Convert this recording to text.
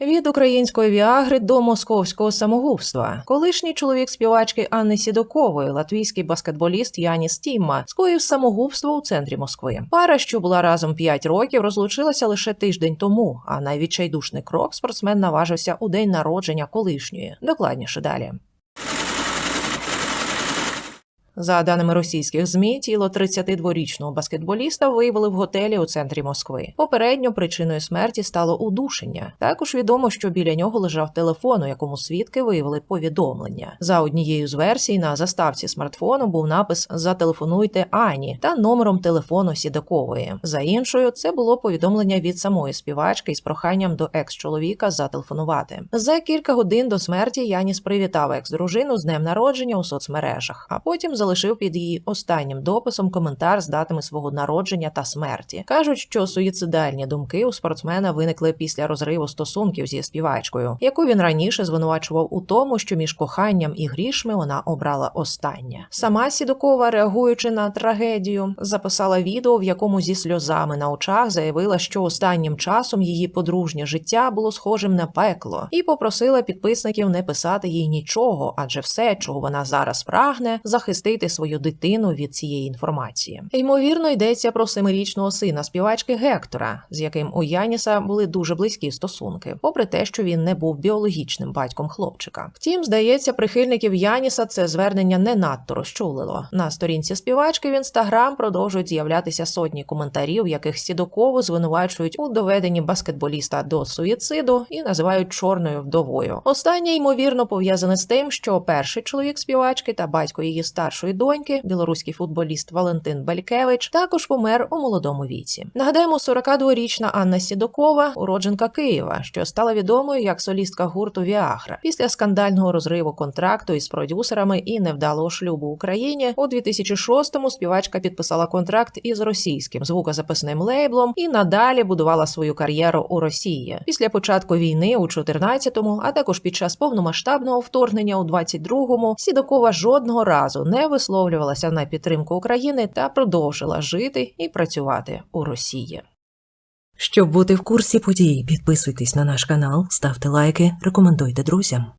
Від української віагри до московського самогубства. Колишній чоловік співачки Анни Сідокової, латвійський баскетболіст Яніс Тімма, скоїв самогубство у центрі Москви. Пара, що була разом 5 років, розлучилася лише тиждень тому. А найвідчайдушний крок спортсмен наважився у день народження колишньої. Докладніше далі. За даними російських змі, тіло 32-річного баскетболіста виявили в готелі у центрі Москви. Попередньо причиною смерті стало удушення. Також відомо, що біля нього лежав телефон, у якому свідки виявили повідомлення. За однією з версій на заставці смартфону був напис Зателефонуйте Ані та номером телефону Сідакової. За іншою, це було повідомлення від самої співачки із проханням до екс-чоловіка зателефонувати. За кілька годин до смерті Яніс привітав екс-дружину з днем народження у соцмережах, а потім залишив під її останнім дописом коментар з датами свого народження та смерті. кажуть, що суїцидальні думки у спортсмена виникли після розриву стосунків зі співачкою, яку він раніше звинувачував у тому, що між коханням і грішми вона обрала останнє. Сама Сідокова, реагуючи на трагедію, записала відео, в якому зі сльозами на очах заявила, що останнім часом її подружнє життя було схожим на пекло, і попросила підписників не писати їй нічого, адже все, чого вона зараз прагне, захистити свою дитину від цієї інформації. Ймовірно, йдеться про семирічного сина співачки Гектора, з яким у Яніса були дуже близькі стосунки, попри те, що він не був біологічним батьком хлопчика. Втім, здається, прихильників Яніса це звернення не надто розчулило. На сторінці співачки в інстаграм продовжують з'являтися сотні коментарів, яких Сідокову звинувачують у доведенні баскетболіста до суїциду і називають чорною вдовою. Останнє ймовірно пов'язане з тим, що перший чоловік співачки та батько її старшої доньки, білоруський футболіст Валентин Белькевич, також помер у молодому віці. Нагадаємо, 42-річна Анна Сідокова, уродженка Києва, що стала відомою як солістка гурту Віагра. Після скандального розриву контракту із продюсерами і невдалого шлюбу в Україні у 2006-му співачка підписала контракт із російським звукозаписним лейблом і надалі будувала свою кар'єру у Росії. Після початку війни у 14-му, а також під час повномасштабного вторгнення у 22-му, Сідокова жодного разу не висловлювалася на підтримку України та продовжила жити і працювати у Росії. Щоб бути в курсі подій, підписуйтесь на наш канал, ставте лайки, рекомендуйте друзям.